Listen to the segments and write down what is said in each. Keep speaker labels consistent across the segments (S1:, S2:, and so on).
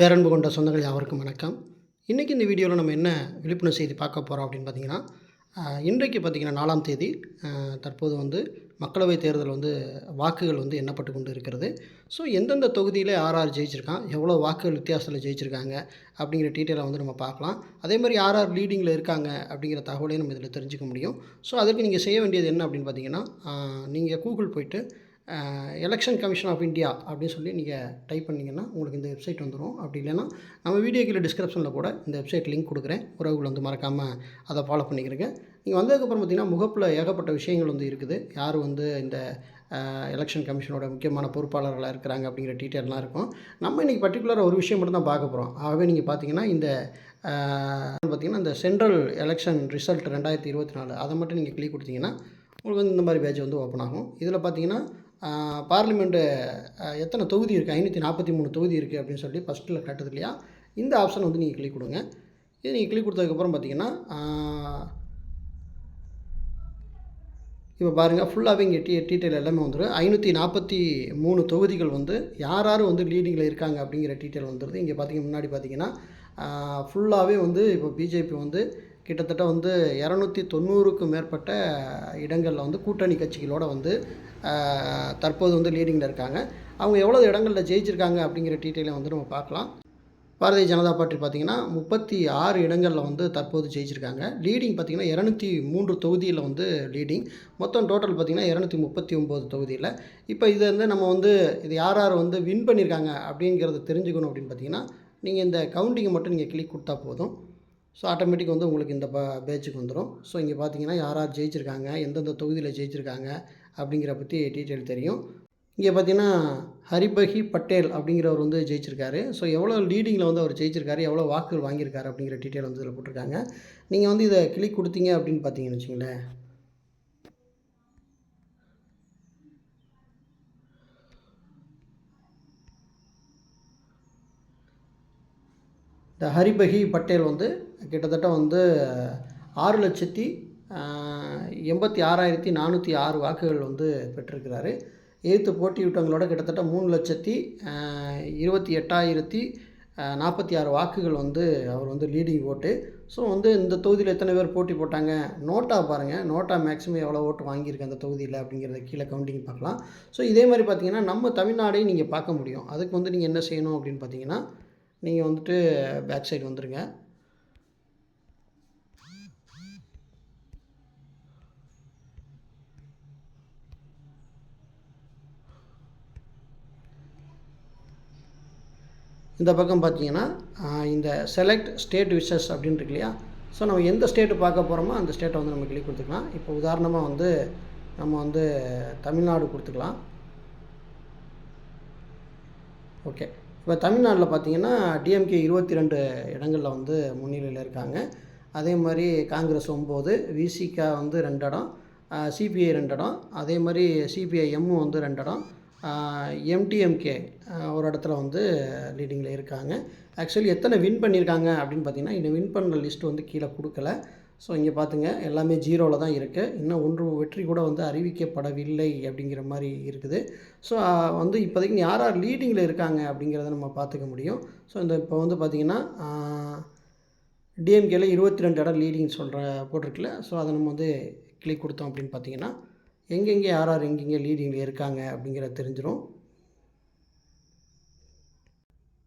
S1: பேரன்பு கொண்ட சொந்தங்கள் யாவருக்கும் வணக்கம். இன்றைக்கி இந்த வீடியோவில் நம்ம என்ன விழிப்புணர்வு செய்தி பார்க்க போகிறோம் அப்படின்னு பார்த்தீங்கன்னா இன்றைக்கு பார்த்திங்கன்னா நாலாம் தேதி தற்போது வந்து மக்களவைத் தேர்தல் வந்து வாக்குகள் வந்து எண்ணப்பட்டு கொண்டு இருக்கிறது. ஸோ எந்தெந்த தொகுதியில் யார் யார் ஜெயிச்சிருக்கான் எவ்வளோ வாக்குகள் வித்தியாசத்தில் ஜெயிச்சிருக்காங்க அப்படிங்கிற டீட்டெயிலை வந்து நம்ம பார்க்கலாம். அதே மாதிரி யார் யார் லீடிங்கில் இருக்காங்க அப்படிங்கிற தகவலையும் நம்ம இதில் தெரிஞ்சுக்க முடியும். ஸோ அதற்கு நீங்கள் செய்ய வேண்டியது என்ன அப்படின்னு பார்த்தீங்கன்னா நீங்கள் கூகுள் போயிட்டு எலெக்ஷன் கமிஷன் ஆஃப் இந்தியா அப்படின்னு சொல்லி நீங்கள் டைப் பண்ணிங்கன்னா உங்களுக்கு இந்த வெப்சைட் வந்துடும் அப்படி இல்லைன்னா நம்ம வீடியோ கீழே டிஸ்கிரிப்ஷனில் கூட இந்த வெப்சைட் லிங்க் கொடுக்குறேன். உறவுகள் வந்து மறக்காமல் அதை ஃபாலோ பண்ணிக்கிறேங்க நீங்கள் வந்ததுக்கப்புறம் பார்த்திங்கன்னா முகப்பில் ஏகப்பட்ட விஷயங்கள் வந்து இருக்குது. யார் வந்து இந்த எலெக்ஷன் கமிஷனோட முக்கியமான பொறுப்பாளர்களாக இருக்கிறாங்க அப்படிங்கிற டீட்டெயிலெலாம் இருக்கும். நம்ம இன்றைக்கி பர்டிகுலராக ஒரு விஷயம் மட்டும் தான் பார்க்க போகிறோம் ஆகவே நீங்கள் பார்த்தீங்கன்னா இந்த பார்த்தீங்கன்னா இந்த சென்ட்ரல் எலெக்ஷன் ரிசல்ட் ரெண்டாயிரத்தி இருபத்தி நாலு அதை மட்டும் நீங்கள் கிளிக் கொடுத்தீங்கன்னா உங்களுக்கு வந்து இந்த மாதிரி பேஜ் வந்து ஓப்பன் ஆகும். இதில் பார்த்தீங்கன்னா பார்லிமெண்ட்டு எத்தனை தொகுதி இருக்குது ஐநூற்றி நாற்பத்தி மூணு தொகுதி இருக்குது அப்படின்னு சொல்லி ஃபஸ்ட்டில் காட்டுது இல்லையா? இந்த ஆப்ஷன் வந்து நீங்கள் கிளிக் கொடுங்க. இது நீங்கள் கிளிக் கொடுத்ததுக்கப்புறம் பார்த்தீங்கன்னா இப்போ பாருங்கள் ஃபுல்லாகவே இங்கே டீ டீட்டெயில் எல்லாமே வந்துடும் ஐநூற்றி நாற்பத்தி மூணு தொகுதிகள் வந்து யார் யார் வந்து லீடிங்கில் இருக்காங்க அப்படிங்கிற டீட்டெயில் வந்துடுது இங்கே பார்த்திங்க முன்னாடி பார்த்தீங்கன்னா ஃபுல்லாகவே வந்து இப்போ பிஜேபி வந்து கிட்டத்தட்ட வந்து இரநூத்தி தொண்ணூறுக்கும் மேற்பட்ட இடங்களில் வந்து கூட்டணி கட்சிகளோட வந்து தற்போது வந்து லீடிங்கில் இருக்காங்க. அவங்க எவ்வளோ இடங்களில் ஜெயிச்சிருக்காங்க அப்படிங்கிற டீட்டெயிலை வந்து நம்ம பார்க்கலாம். பாரதிய ஜனதா பார்ட்டி பார்த்திங்கன்னா முப்பத்தி ஆறு இடங்களில் வந்து தற்போது ஜெயிச்சிருக்காங்க. லீடிங் பார்த்திங்கன்னா இரநூத்தி மூன்று தொகுதியில் வந்து லீடிங் மொத்தம் டோட்டல் பார்த்திங்கன்னா இரநூத்தி முப்பத்தி ஒம்பது தொகுதியில். இப்போ இது வந்து நம்ம வந்து இது யார் யார் வந்து வின் பண்ணியிருக்காங்க அப்படிங்கிறத தெரிஞ்சுக்கணும் அப்படின்னு பார்த்தீங்கன்னா நீங்கள் இந்த கவுண்டிங்கை மட்டும் நீங்கள் கிளிக் கொடுத்தா போதும். ஸோ ஆட்டோமேட்டிக் வந்து உங்களுக்கு இந்த ப பேச்சுக்கு வந்துடும் ஸோ இங்கே பார்த்தீங்கன்னா யார் யார் ஜெயிச்சிருக்காங்க எந்தெந்த தொகுதியில் ஜெயிச்சிருக்காங்க அப்படிங்கிற பற்றி டீட்டெயில் தெரியும். இங்கே பார்த்தீங்கன்னா ஹரிபஹி பட்டேல் அப்படிங்கிறவர் வந்து ஜெயிச்சிருக்காரு. ஸோ எவ்வளோ லீடிங்கில் வந்து அவர் ஜெயிச்சிருக்காரு எவ்வளோ வாக்குகள் வாங்கியிருக்காரு அப்படிங்கிற டீட்டெயில் வந்து இதில் போட்டிருக்காங்க. நீங்கள் வந்து இதை கிளிக் கொடுத்தீங்க அப்படின்னு பார்த்தீங்கன்னு வச்சுங்களேன் இந்த ஹரிபஹி பட்டேல் வந்து கிட்டத்தட்ட வந்து ஆறு லட்சத்தி எண்பத்தி ஆறாயிரத்தி நானூற்றி ஆறு வாக்குகள் வந்து பெற்றிருக்கிறாரு. எதிர்த்து போட்டியிட்டவங்களோட கிட்டத்தட்ட மூணு லட்சத்தி இருபத்தி எட்டாயிரத்தி நாற்பத்தி ஆறு வாக்குகள் வந்து அவர் வந்து லீடிங் ஓட்டு. ஸோ வந்து இந்த தொகுதியில் எத்தனை பேர் போட்டி போட்டாங்க? நோட்டா பாருங்கள் நோட்டா மேக்ஸிமம் எவ்வளோ ஓட்டு வாங்கியிருக்கு அந்த தொகுதியில் அப்படிங்கிறத கீழே கவுண்டிங் பார்க்கலாம். ஸோ இதே மாதிரி பார்த்தீங்கன்னா நம்ம தமிழ்நாடையும் நீங்கள் பார்க்க முடியும். அதுக்கு வந்து நீங்கள் என்ன செய்யணும் அப்படின்னு பார்த்தீங்கன்னா நீங்கள் வந்துட்டு பேக் சைடு வந்துடுங்க இந்த பக்கம் பார்த்தீங்கன்னா இந்த செலக்ட் ஸ்டேட் விஷஸ் அப்படின்னு இருக்கு இல்லையா? ஸோ நம்ம எந்த ஸ்டேட்டு பார்க்க போகிறோமோ அந்த ஸ்டேட்டை வந்து நம்ம கிளிக் கொடுத்துக்கலாம். இப்போ உதாரணமாக வந்து நம்ம வந்து தமிழ்நாடு கொடுத்துக்கலாம். ஓகே இப்போ தமிழ்நாட்டில் பார்த்தீங்கன்னா டிஎம்கே இருபத்தி ரெண்டு இடங்களில் வந்து முன்னிலையில் இருக்காங்க. அதே மாதிரி காங்கிரஸ் ஒம்பது விசிகா வந்து ரெண்டு இடம் சிபிஐ ரெண்டு இடம். அதே மாதிரி சிபிஐஎம்மும் வந்து ரெண்டு இடம். எம்டிஎம்கே ஒரு இடத்துல வந்து லீடிங்கில் இருக்காங்க. ஆக்சுவலி எத்தனை வின் பண்ணியிருக்காங்க அப்படின்னு பார்த்தீங்கன்னா இன்னும் வின் பண்ண லிஸ்ட் வந்து கீழே கொடுக்கல. ஸோ இங்கே பார்த்துங்க எல்லாமே ஜீரோவில் தான் இருக்குது இன்னும் ஒன்று வெற்றி கூட வந்து அறிவிக்கப்படவில்லை அப்படிங்கிற மாதிரி இருக்குது. ஸோ வந்து இப்போதைக்கு யார் யார் லீடிங்கில் இருக்காங்க அப்படிங்கிறத நம்ம பார்த்துக்க முடியும். ஸோ இந்த இப்போ வந்து பார்த்திங்கன்னா டிஎம்கேல இருபத்தி ரெண்டு இடம் லீடிங் சொல்கிற போட்டிருக்குல்ல. ஸோ அதை நம்ம வந்து கிளிக் கொடுத்தோம் அப்படின்னு பார்த்தீங்கன்னா எங்கெங்கே யார் யார் எங்கெங்கே லீடிங்கில் இருக்காங்க அப்படிங்கிறத தெரிஞ்சிடும்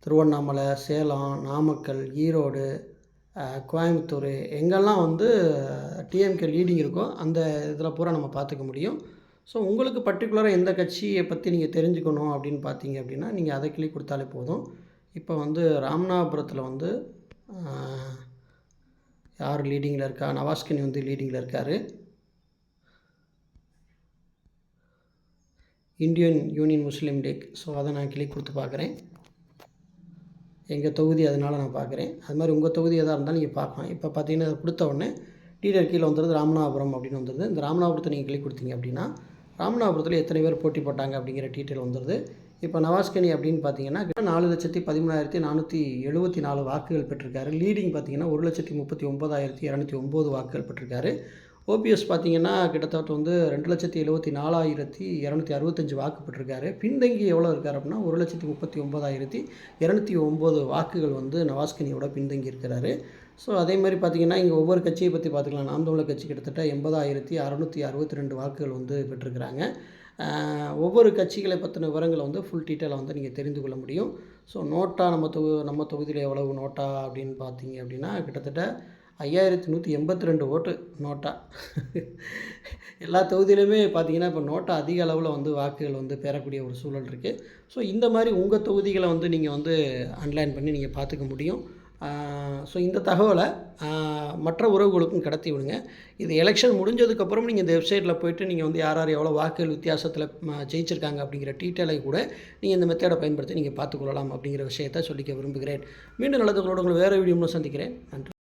S1: திருவண்ணாமலை சேலம் நாமக்கல் ஈரோடு கோயம்புத்தூர் எங்கெல்லாம் வந்து டிஎம்கே லீடிங் இருக்கோ அந்த இதில் பூரா நம்ம பார்த்துக்க முடியும். ஸோ உங்களுக்கு பர்டிகுலராக எந்த கட்சியை பற்றி நீங்கள் தெரிஞ்சுக்கணும் அப்படின்னு பார்த்தீங்க அப்படின்னா நீங்கள் அதை கிளிக் கொடுத்தாலே போதும். இப்போ வந்து ராமநாதபுரத்தில் வந்து யார் லீடிங்கில் இருக்கா? நவாஸ்கனி வந்து லீடிங்கில் இருக்கார். Indian Union Muslim League. So அதை நான் கிளிக் கொடுத்து பார்க்குறேன். எங்கள் தொகுதி அதனால் நான் பார்க்குறேன். அது மாதிரி உங்கள் தொகுதி எதாக இருந்தாலும் நீங்கள் பார்க்கலாம். இப்போ பார்த்தீங்கன்னா அதை கொடுத்த உடனே டீடர் கீழே வந்துடுது ராமநாதபுரம் அப்படின்னு வந்துடுது இந்த ராமநாதபுரத்தை நீங்கள் கிளிக் கொடுத்தீங்க அப்படின்னா ராமநாதபுரத்தில் எத்தனை பேர் போட்டி போட்டாங்க அப்படிங்கிற டீட்டெயில் வந்துடுது இப்போ நவாஸ்கனி அப்படின்னு பார்த்தீங்கன்னா நாலு லட்சத்தி பதிமூணாயிரத்தி நானூற்றி எழுபத்தி நாலு வாக்குகள் பெற்றிருக்காரு. லீடிங் பார்த்தீங்கன்னா ஒரு லட்சத்தி முப்பத்தி ஒம்பதாயிரத்தி இரநூத்தி ஒம்பது வாக்குகள் பெற்றிருக்காரு. ஓபிஎஸ் பார்த்தீங்கன்னா கிட்டத்தட்ட வந்து ரெண்டு லட்சத்தி எழுபத்தி நாலாயிரத்தி இரநூத்தி அறுபத்தஞ்சு வாக்கு பெற்றிருக்காரு. பின்தங்கி எவ்வளோ இருக்கார் அப்படின்னா ஒரு லட்சத்தி முப்பத்தி ஒம்பதாயிரத்தி இரநூத்தி ஒம்பது வாக்குகள் வந்து நவாஸ்கனியோட பின்தங்கி இருக்கிறாரு. ஸோ அதே மாதிரி பார்த்தீங்கன்னா இங்கே ஒவ்வொரு கட்சியை பற்றி பார்த்துக்கலாம். நாம் தமிழர் கட்சி கிட்டத்தட்ட எண்பதாயிரத்தி அறநூற்றி அறுபத்தி ரெண்டு வாக்குகள் வந்து பெற்றிருக்கிறாங்க. ஒவ்வொரு கட்சிகளை பற்றின விவரங்களை வந்து ஃபுல் டீட்டெயிலாக வந்து நீங்கள் தெரிந்து கொள்ள முடியும். ஸோ நோட்டா நம்ம தொகு நம்ம தொகுதியில் எவ்வளவு நோட்டா அப்படின்னு பார்த்தீங்க அப்படின்னா கிட்டத்தட்ட ஐயாயிரத்தி நூற்றி எண்பத்தி ரெண்டு ஓட்டு நோட்டா. எல்லா தொகுதியிலுமே பார்த்தீங்கன்னா இப்போ நோட்டா அதிக அளவில் வந்து வாக்குகள் வந்து பெறக்கூடிய ஒரு சூழல் இருக்குது ஸோ இந்த மாதிரி உங்கள் தொகுதிகளை வந்து நீங்கள் வந்து அன்லைன் பண்ணி நீங்கள் பார்த்துக்க முடியும். ஸோ இந்த தகவலை மற்ற உறவுகளுக்கும் கடத்தி விடுங்க. இது எலெக்ஷன் முடிஞ்சதுக்கப்புறம் நீங்கள் இந்த வெப்சைட்டில் போயிட்டு நீங்கள் வந்து யார் யார் எவ்வளோ வாக்குகள் வித்தியாசத்தில் ஜெயிச்சிருக்காங்க அப்படிங்கிற டீட்டெயிலை கூட நீங்கள் இந்த மெத்தேடை பயன்படுத்தி நீங்கள் பார்த்துக்கொள்ளலாம் அப்படிங்கிற விஷயத்தை சொல்லிக்க விரும்புகிறேன். மீண்டும் நல்லதுகளோட உங்களை வேறு வீடியோ சந்திக்கிறேன். நன்றி.